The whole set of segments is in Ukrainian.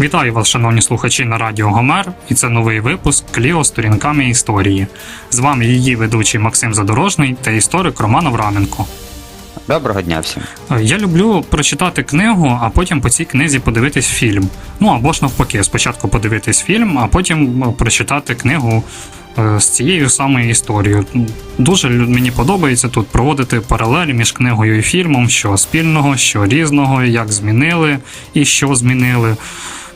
Вітаю вас, шановні слухачі на Радіо Гомер, і це новий випуск Кліо сторінками історії. З вами її ведучий Максим Задорожний та історик Роман Авраменко. Доброго дня всім. Я люблю прочитати книгу, а потім по цій книзі подивитись фільм. Ну або ж навпаки, спочатку подивитись фільм, а потім е, прочитати книгу е, з цією самою історією. Дуже мені подобається тут проводити паралель між книгою і фільмом, що спільного, що різного, як змінили і що змінили.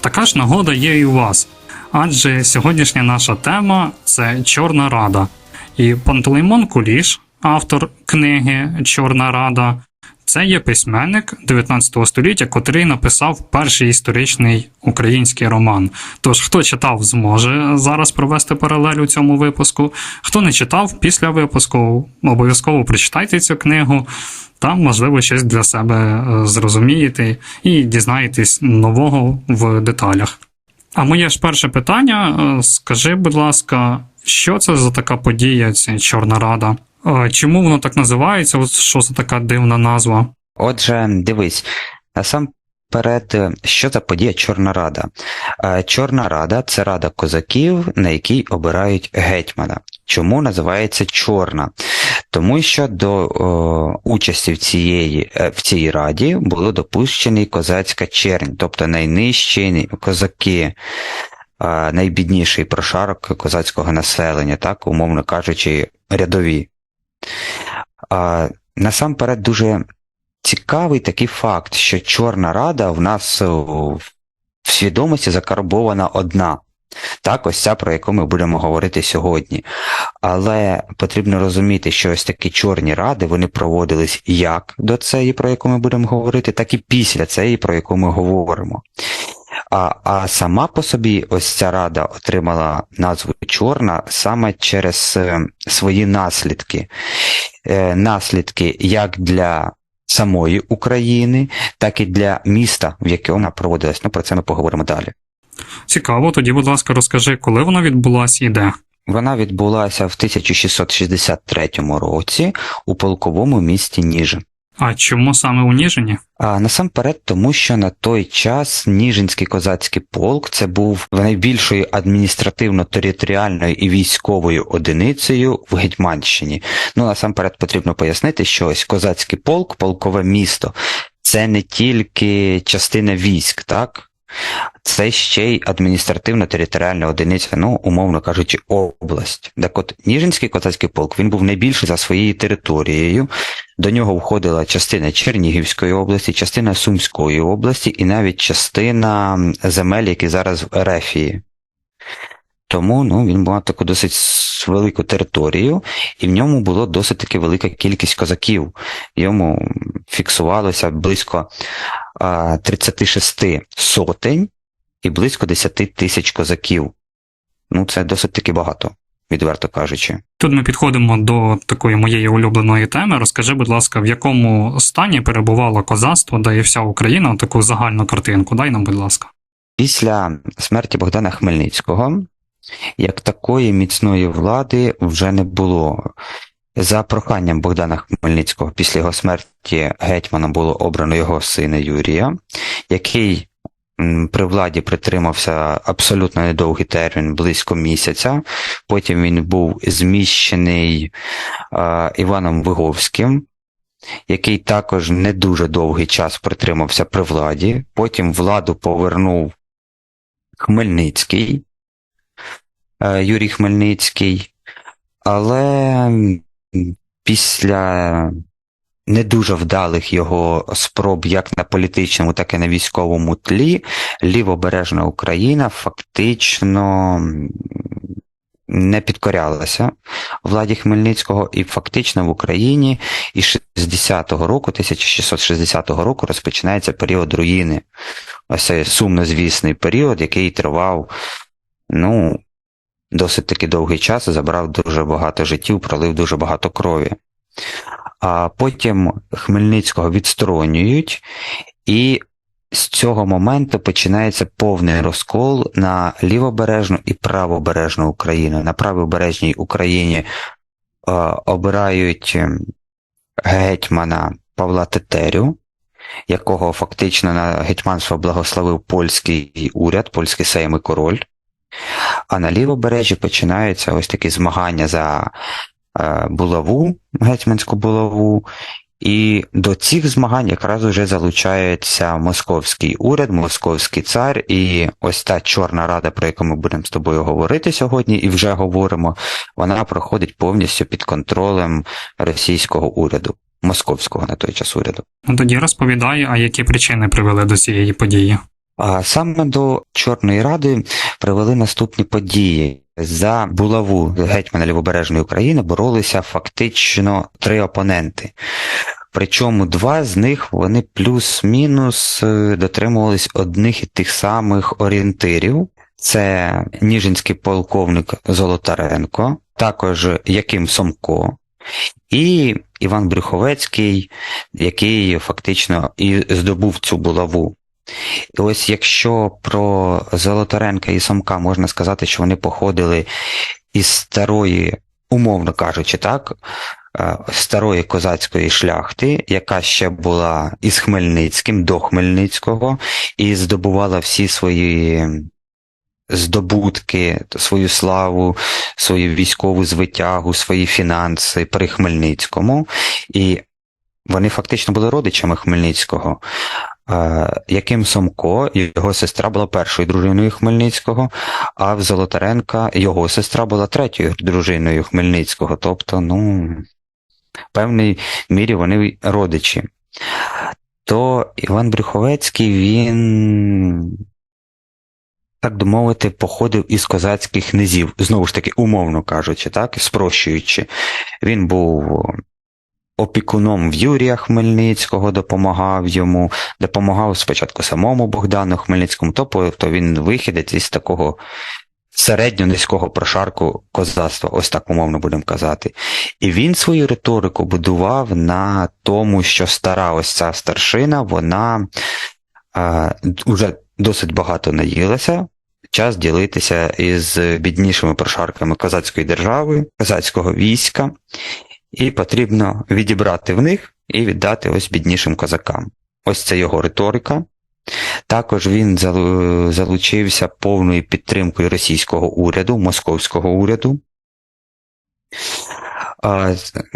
Така ж нагода є і у вас. Адже сьогоднішня наша тема це Чорна Рада. І Пантелеймон Куліш, автор книги Чорна Рада, це є письменник 19 століття, котрий написав перший історичний український роман. Тож, хто читав, зможе зараз провести паралель у цьому випуску. Хто не читав після випуску, обов'язково прочитайте цю книгу. Там, можливо, щось для себе е, зрозумієте і дізнаєтесь нового в деталях. А моє ж перше питання: е, скажи, будь ласка, що це за така подія, ця Чорна Рада? Е, Чому воно так називається? От що за така дивна назва? Отже, дивись, насамперед, що за подія Чорна Рада? Е, Чорна Рада це рада козаків, на якій обирають гетьмана. Чому називається чорна? Тому що до о, участі в, цієї, е, в цій раді було допущений козацька чернь, тобто найнижчі козаки, е, найбідніший прошарок козацького населення, так, умовно кажучи, рядові. Насамперед дуже цікавий такий факт, що Чорна Рада в нас в свідомості закарбована одна. Так, ось ця, про яку ми будемо говорити сьогодні. Але потрібно розуміти, що ось такі чорні ради вони проводились як до цієї, про яку ми будемо говорити, так і після цієї, про яку ми говоримо. А, а сама по собі ось ця рада отримала назву Чорна саме через е, свої наслідки. Е, наслідки як для самої України, так і для міста, в яке вона проводилась. Ну, про це ми поговоримо далі. Цікаво, тоді, будь ласка, розкажи, коли вона відбулася і де. Вона відбулася в 1663 році у полковому місті Ніжин. А чому саме у Ніжині? А насамперед, тому що на той час Ніжинський козацький полк це був найбільшою адміністративно-територіальною і військовою одиницею в Гетьманщині. Ну насамперед потрібно пояснити, що ось козацький полк, полкове місто, це не тільки частина військ, так? Це ще й адміністративно-територіальна одиниця, ну, умовно кажучи, область. Так от Ніжинський козацький полк він був найбільший за своєю територією. До нього входила частина Чернігівської області, частина Сумської області і навіть частина земель, які зараз в Ерефії. Тому ну, він мав таку досить велику територію, і в ньому було досить таки велика кількість козаків. Йому фіксувалося близько 36 сотень і близько 10 тисяч козаків. Ну, це досить таки багато, відверто кажучи. Тут ми підходимо до такої моєї улюбленої теми. Розкажи, будь ласка, в якому стані перебувало козацтво, да і вся Україна, таку загальну картинку. Дай нам, будь ласка. Після смерті Богдана Хмельницького, як такої міцної влади вже не було. За проханням Богдана Хмельницького після його смерті гетьманом було обрано його сина Юрія, який при владі притримався абсолютно недовгий термін, близько місяця. Потім він був зміщений е, Іваном Виговським, який також не дуже довгий час притримався при владі. Потім владу повернув Хмельницький, е, Юрій Хмельницький, але після не дуже вдалих його спроб як на політичному, так і на військовому тлі, лівобережна Україна фактично не підкорялася владі Хмельницького, і фактично в Україні із 60-го року, 1660 року, розпочинається період руїни. Ось цей сумнозвісний період, який тривав, ну, досить таки довгий час, забрав дуже багато життів, пролив дуже багато крові. А потім Хмельницького відсторонюють, і з цього моменту починається повний розкол на лівобережну і правобережну Україну. На правобережній Україні е, обирають ем, гетьмана Павла Тетерю, якого фактично на гетьманство благословив польський уряд, польський сейм і король. А на лівобережжі починаються ось такі змагання за е, булаву, гетьманську булаву, і до цих змагань якраз уже залучається московський уряд, московський цар, і ось та Чорна Рада, про яку ми будемо з тобою говорити сьогодні, і вже говоримо, вона проходить повністю під контролем російського уряду, московського на той час уряду. Ну тоді розповідай, а які причини привели до цієї події. А саме до Чорної Ради привели наступні події. За булаву гетьмана Лівобережної України боролися фактично три опоненти. Причому два з них вони плюс-мінус е, дотримувались одних і тих самих орієнтирів. Це Ніжинський полковник Золотаренко, також Яким Сомко і Іван Брюховецький, який фактично і здобув цю булаву. І ось якщо про Золотаренка і Сомка можна сказати, що вони походили із старої, умовно кажучи, так, е, старої козацької шляхти, яка ще була із Хмельницьким до Хмельницького, і здобувала всі свої здобутки, свою славу, свою військову звитягу, свої фінанси при Хмельницькому. І вони фактично були родичами Хмельницького. Е, Яким Сомко, його сестра була першою дружиною Хмельницького, а в Золотаренка його сестра була третьою дружиною Хмельницького. Тобто, ну, в певній мірі вони родичі. То Іван Брюховецький, він, так би мовити, походив із козацьких князів, знову ж таки, умовно кажучи, так, спрощуючи. Він був опікуном в Юрія Хмельницького, допомагав йому, допомагав спочатку самому Богдану Хмельницькому, тобто він вихідець із такого середньо-низького прошарку козацтва, ось так умовно будемо казати. І він свою риторику будував на тому, що стара ось ця старшина, вона е, уже досить багато наїлася. Час ділитися із біднішими прошарками козацької держави, козацького війська, і потрібно відібрати в них і віддати ось біднішим козакам. Ось це його риторика. Також він залучився повною підтримкою російського уряду, московського уряду.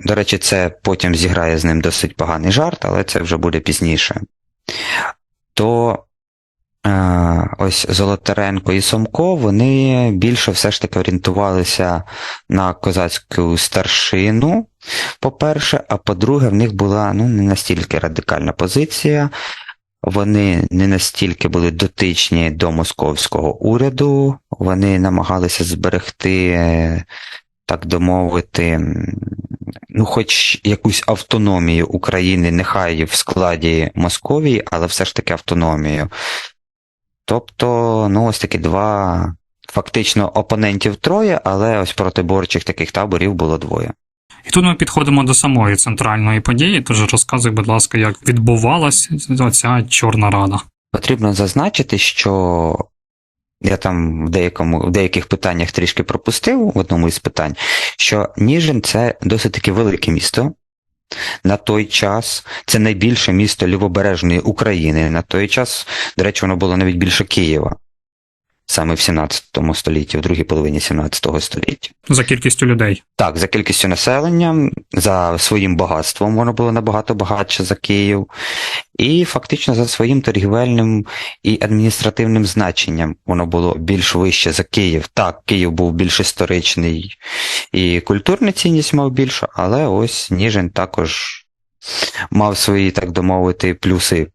До речі, це потім зіграє з ним досить поганий жарт, але це вже буде пізніше. То ось Золотаренко і Сомко, вони більше все ж таки орієнтувалися на козацьку старшину, по-перше, а по-друге, в них була ну, не настільки радикальна позиція. Вони не настільки були дотичні до московського уряду, вони намагалися зберегти, так би мовити, ну, хоч якусь автономію України, нехай в складі Московії, але все ж таки автономію. Тобто, ну, ось такі два фактично опонентів троє, але ось протиборчих таких таборів було двоє. І тут ми підходимо до самої центральної події, тож розказуй, будь ласка, як відбувалася ця Чорна Рада. Потрібно зазначити, що я там в, деякому, в деяких питаннях трішки пропустив в одному із питань, що Ніжин це досить таки велике місто. На той час це найбільше місто лівобережної України. На той час, до речі, воно було навіть більше Києва, саме в 17 столітті, в другій половині 17 століття. За кількістю людей. Так, за кількістю населення, за своїм багатством воно було набагато багатше за Київ, і фактично за своїм торгівельним і адміністративним значенням воно було більш вище за Київ. Так, Київ був більш історичний і культурна цінність мав більше, але ось Ніжин також мав свої, так би мовити, плюси.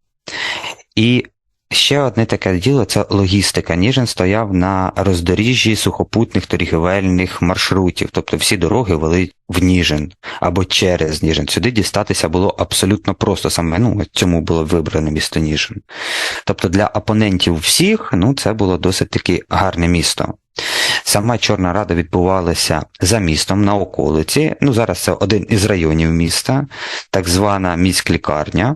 І ще одне таке діло це логістика. Ніжин стояв на роздоріжжі сухопутних торгівельних маршрутів, тобто всі дороги вели в Ніжин або через Ніжин. Сюди дістатися було абсолютно просто. Саме ну, цьому було вибране місто Ніжин. Тобто для опонентів всіх ну, це було досить таки гарне місто. Сама Чорна Рада відбувалася за містом на околиці. Ну, зараз це один із районів міста, так звана міськлікарня.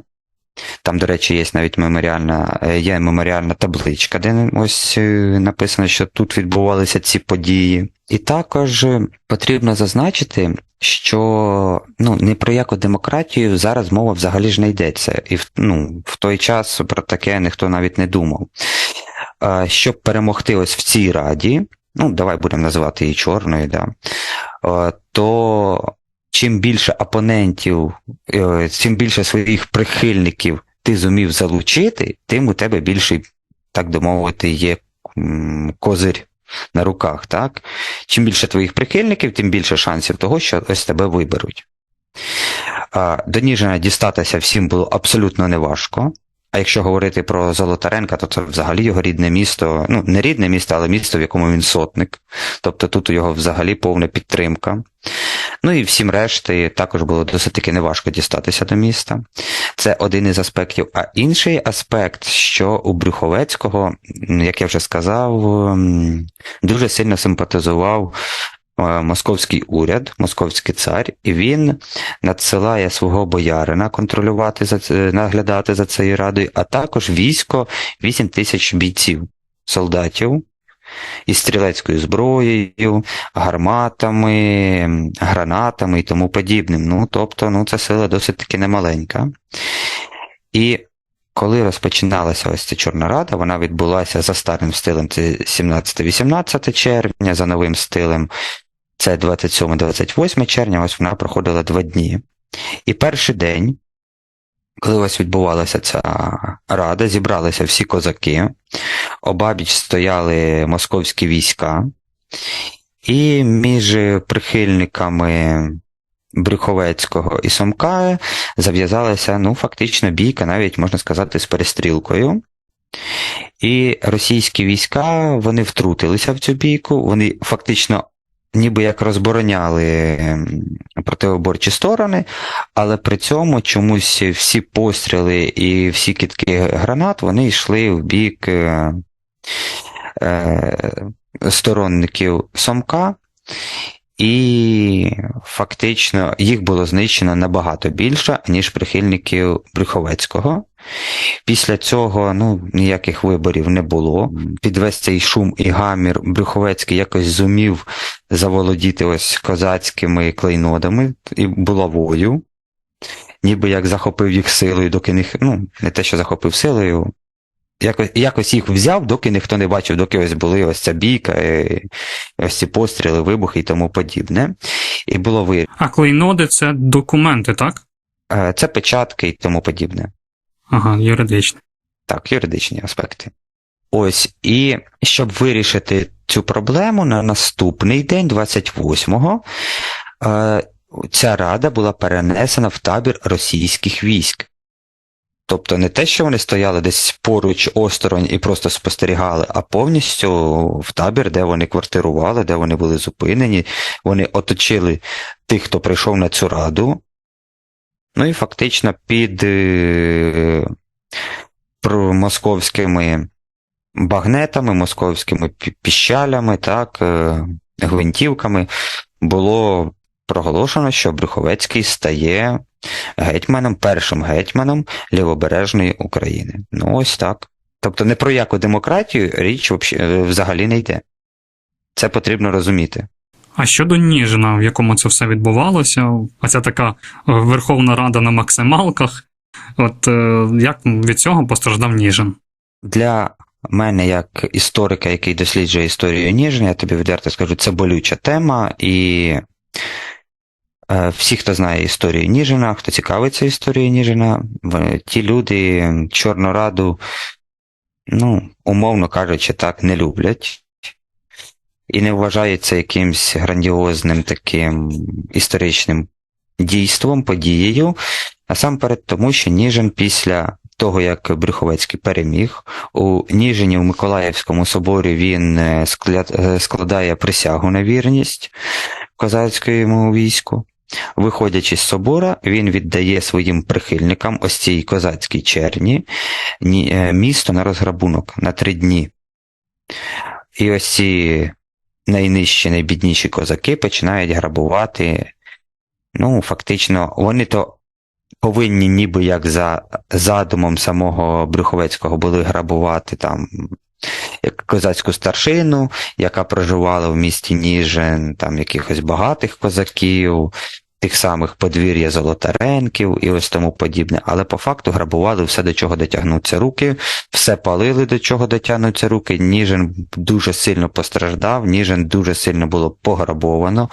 Там, до речі, є навіть меморіальна, е, є меморіальна табличка, де ось е, написано, що тут відбувалися ці події. І також е, потрібно зазначити, що ну, ні про яку демократію зараз мова взагалі ж не йдеться. І ну, в той час про таке ніхто навіть не думав. Щоб перемогти ось в цій раді, ну, давай будемо називати її чорною, да, то чим більше опонентів, е, чим більше своїх прихильників ти зумів залучити, тим у тебе більший, так би мовити, є козир на руках. Так? Чим більше твоїх прихильників, тим більше шансів того, що ось тебе виберуть. До Ніжина дістатися всім було абсолютно неважко. А якщо говорити про Золотаренка, то це взагалі його рідне місто, ну не рідне місто, але місто, в якому він сотник. Тобто тут у його взагалі повна підтримка. Ну і всім решти також було досить таки неважко дістатися до міста. Це один із аспектів. А інший аспект, що у Брюховецького, як я вже сказав, дуже сильно симпатизував е, московський уряд, московський цар, і він надсилає свого боярина контролювати за наглядати за цією радою, а також військо 8 тисяч бійців, солдатів із стрілецькою зброєю, гарматами, гранатами і тому подібним. Ну, тобто, ну, це сила досить таки немаленька. І коли розпочиналася ось ця Чорна Рада, вона відбулася за старим стилем, це 17-18 червня, за новим стилем це 27-28 червня, ось вона проходила два дні. І перший день, коли ось відбувалася ця рада, зібралися всі козаки, обабіч стояли московські війська, і між прихильниками Брюховецького і Сомка зав'язалася, ну, фактично, бійка, навіть можна сказати, з перестрілкою. І російські війська вони втрутилися в цю бійку, вони фактично ніби як розбороняли ем, протиоборчі сторони, але при цьому чомусь всі постріли і всі кітки гранат вони йшли в бік е, е, сторонників Сомка, і фактично їх було знищено набагато більше, ніж прихильників Брюховецького. Після цього ну, ніяких виборів не було. Під весь цей шум і гамір Брюховецький якось зумів заволодіти ось козацькими клейнодами і булавою. Ніби як захопив їх силою, доки не, ну, не те, що захопив силою, якось, якось їх взяв, доки ніхто не бачив, доки ось були ось ця бійка, і ось ці постріли, вибухи і тому подібне. І було вирішено. А клейноди це документи, так? Це печатки і тому подібне. Ага, юридичні. Так, юридичні аспекти. Ось, і щоб вирішити цю проблему на наступний день, 28-го, е, ця рада була перенесена в табір російських військ. Тобто не те, що вони стояли десь поруч осторонь і просто спостерігали, а повністю в табір, де вони квартирували, де вони були зупинені, вони оточили тих, хто прийшов на цю раду. Ну і фактично під е, московськими багнетами, московськими піщалями, так, е, гвинтівками було проголошено, що Брюховецький стає гетьманом, першим гетьманом лівобережної України. Ну, ось так. Тобто не про яку демократію річ е, взагалі не йде. Це потрібно розуміти. А щодо Ніжина, в якому це все відбувалося, оця така е, Верховна Рада на максималках. От е, як від цього постраждав Ніжин? Для мене, як історика, який досліджує історію Ніжня, я тобі відверто скажу, це болюча тема, і всі, хто знає історію Ніжина, хто цікавиться історією Ніжина, ті люди Чорну Раду, ну, умовно кажучи, так, не люблять. І не вважають це якимсь грандіозним таким історичним дійством, подією, насамперед тому, що Ніжин після того, як Брюховецький переміг. У Ніжині в Миколаївському соборі він е, е, складає присягу на вірність козацькому війську. Виходячи з собора, він віддає своїм прихильникам, ось цій козацькій черні, е, місто на розграбунок на три дні. І ось ці найнижчі, найбідніші козаки починають грабувати. Ну, фактично, вони то повинні, ніби як за задумом самого Брюховецького були грабувати там козацьку старшину, яка проживала в місті Ніжин, там якихось багатих козаків, тих самих подвір'я Золотаренків і ось тому подібне. Але по факту грабували все, до чого дотягнуться руки, все палили, до чого дотягнуться руки. Ніжин дуже сильно постраждав, Ніжин дуже сильно було пограбовано.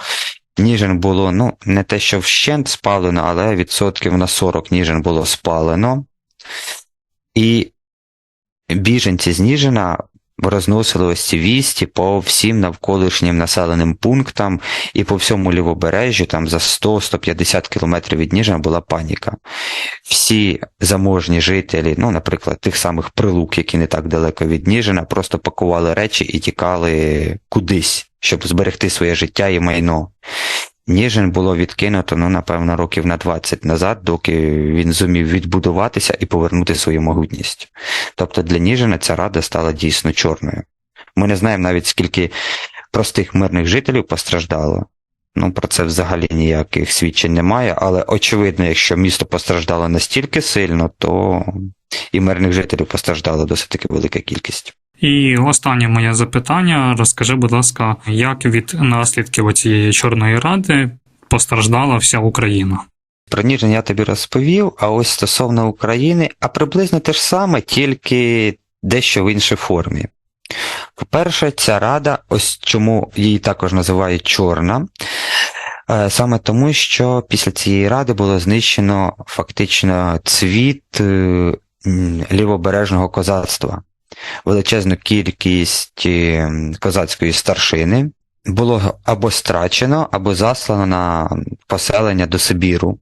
Ніжин було, ну, не те, що вщент спалено, але відсотків на 40 Ніжин було спалено. І біженці з Ніжина розносили ось ці вісті по всім навколишнім населеним пунктам і по всьому лівобережжю, там за 100-150 кілометрів від Ніжина була паніка. Всі заможні жителі, ну, наприклад, тих самих прилук, які не так далеко від Ніжина, просто пакували речі і тікали кудись, щоб зберегти своє життя і майно. Ніжин було відкинуто, ну, напевно, років на 20 назад, доки він зумів відбудуватися і повернути свою могутність. Тобто для Ніжина ця рада стала дійсно чорною. Ми не знаємо навіть скільки простих мирних жителів постраждало. Ну, про це взагалі ніяких свідчень немає, але очевидно, якщо місто постраждало настільки сильно, то і мирних жителів постраждало досить таки велика кількість. І останнє моє запитання: розкажи, будь ласка, як від наслідків цієї Чорної Ради постраждала вся Україна? Про Ніжин я тобі розповів, а ось стосовно України, а приблизно те ж саме, тільки дещо в іншій формі. По-перше, ця рада, ось чому її також називають чорна, е, саме тому, що після цієї ради було знищено фактично цвіт е, лівобережного козацтва. Величезну кількість е, козацької старшини було або страчено, або заслано на поселення до Сибіру.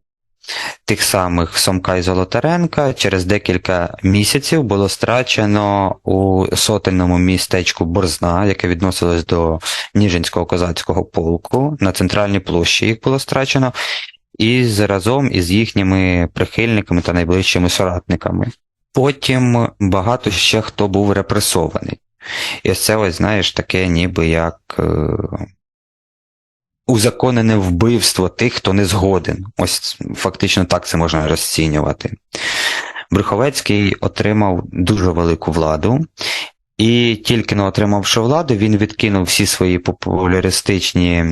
Тих самих Сомка і Золотаренка через декілька місяців було страчено у сотенному містечку Борзна, яке відносилось до Ніжинського козацького полку. На центральній площі їх було страчено, і разом із їхніми прихильниками та найближчими соратниками. Потім багато ще хто був репресований. І це, ось, знаєш, таке ніби як е, узаконене вбивство тих, хто не згоден. Ось фактично так це можна розцінювати. Брюховецький отримав дуже велику владу, і тільки не отримавши владу, він відкинув всі свої популяристичні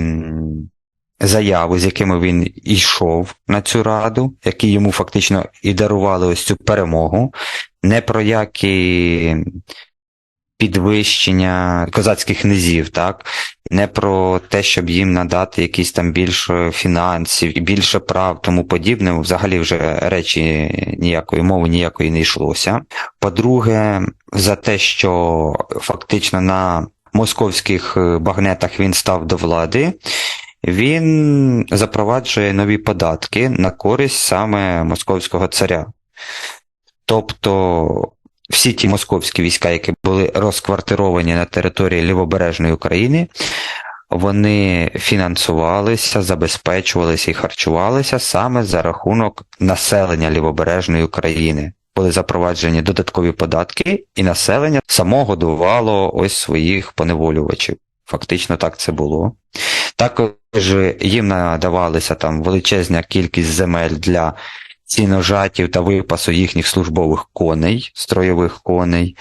заяви, з якими він йшов на цю раду, які йому фактично і дарували ось цю перемогу. Не про які підвищення козацьких низів, так? Не про те, щоб їм надати якісь там більше фінансів більше прав, тому подібне. Взагалі вже речі ніякої мови ніякої не йшлося. По-друге, за те, що фактично на московських багнетах він став до влади, він запроваджує нові податки на користь саме московського царя. Тобто всі ті московські війська, які були розквартировані на території Лівобережної України, вони фінансувалися, забезпечувалися і харчувалися саме за рахунок населення Лівобережної України. Були запроваджені додаткові податки, і населення само годувало ось своїх поневолювачів. Фактично так це було. Також їм надавалися там величезна кількість земель для ціножатів та випасу їхніх службових коней, строєвих коней.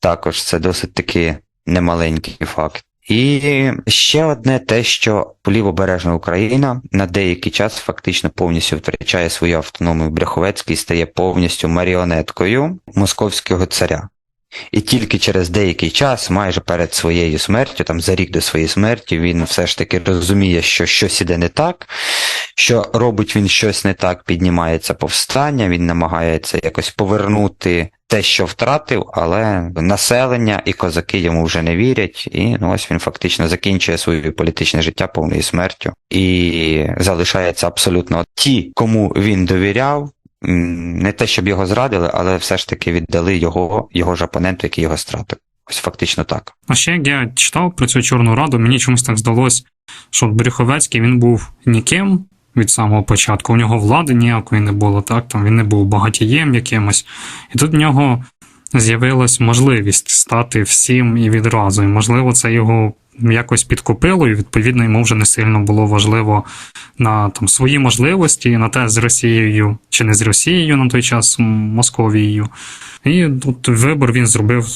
Також це досить таки немаленький факт. І ще одне те, що лівобережна Україна на деякий час фактично повністю втрачає свою автономію Бряховецький і стає повністю маріонеткою московського царя. І тільки через деякий час, майже перед своєю смертю, там за рік до своєї смерті, він все ж таки розуміє, що щось іде не так, що робить він щось не так, піднімається повстання, він намагається якось повернути те, що втратив, але населення і козаки йому вже не вірять, і ну, ось він фактично закінчує своє політичне життя повною смертю. І залишається абсолютно ті, кому він довіряв, не те, щоб його зрадили, але все ж таки віддали його, його ж опоненту, який його стратив. Ось фактично так. А ще як я читав про цю Чорну Раду, мені чомусь так здалось, що Брюховецький він був ніким від самого початку. У нього влади ніякої не було, так? Там він не був багатієм якимось. І тут в нього з'явилась можливість стати всім і відразу. І, можливо, це його якось підкупило, і відповідно йому вже не сильно було важливо на там, свої можливості, на те з Росією чи не з Росією на той час Московією. І тут вибор він зробив,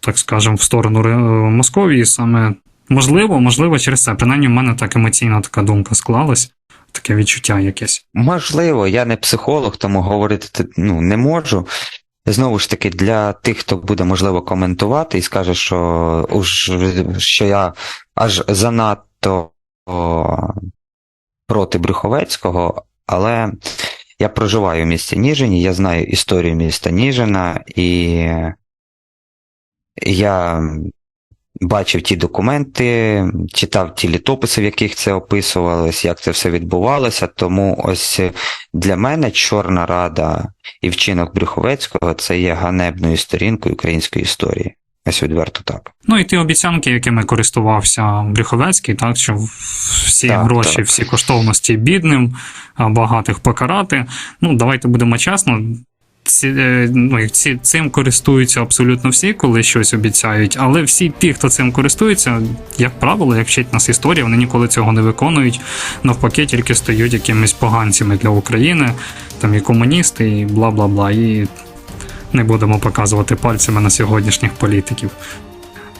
так скажемо, в сторону Московії саме можливо, можливо, через це. Принаймні, в мене так емоційна така думка склалась, таке відчуття якесь. Можливо, я не психолог, тому говорити ну, не можу. Знову ж таки, для тих, хто буде можливо коментувати і скаже, що, уж, що я аж занадто проти Брюховецького, але я проживаю в місті Ніжині, я знаю історію міста Ніжина, і я бачив ті документи, читав ті літописи, в яких це описувалось, як це все відбувалося. Тому ось для мене Чорна Рада і вчинок Брюховецького це є ганебною сторінкою української історії. Ось відверто так. Ну і ті обіцянки, якими користувався Брюховецький, так що всі Так, гроші, так. всі коштовності бідним, багатих покарати. Ну, давайте будемо чесно. Ці, е, ну, ці, цим користуються абсолютно всі, коли щось обіцяють, але всі ті, хто цим користується, як правило, як вчить нас історія, вони ніколи цього не виконують. Навпаки, тільки стають якимись поганцями для України, там і комуністи, і бла бла бла. І не будемо показувати пальцями на сьогоднішніх політиків.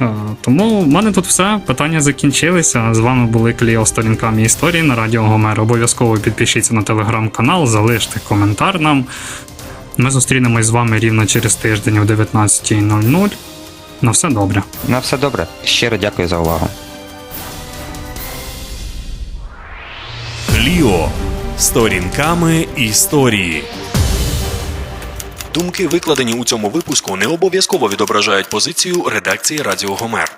Е, Тому в мене тут все. Питання закінчилися. З вами були Кліо сторінками історії на Радіо Гомер. Обов'язково підпишіться на телеграм-канал, залиште коментар нам. Ми зустрінемось з вами рівно через тиждень о 19.00. На все добре. На все добре. Щиро дякую за увагу. Кліо сторінками історії. Думки, викладені у цьому випуску, не обов'язково відображають позицію редакції Радіо Гомер.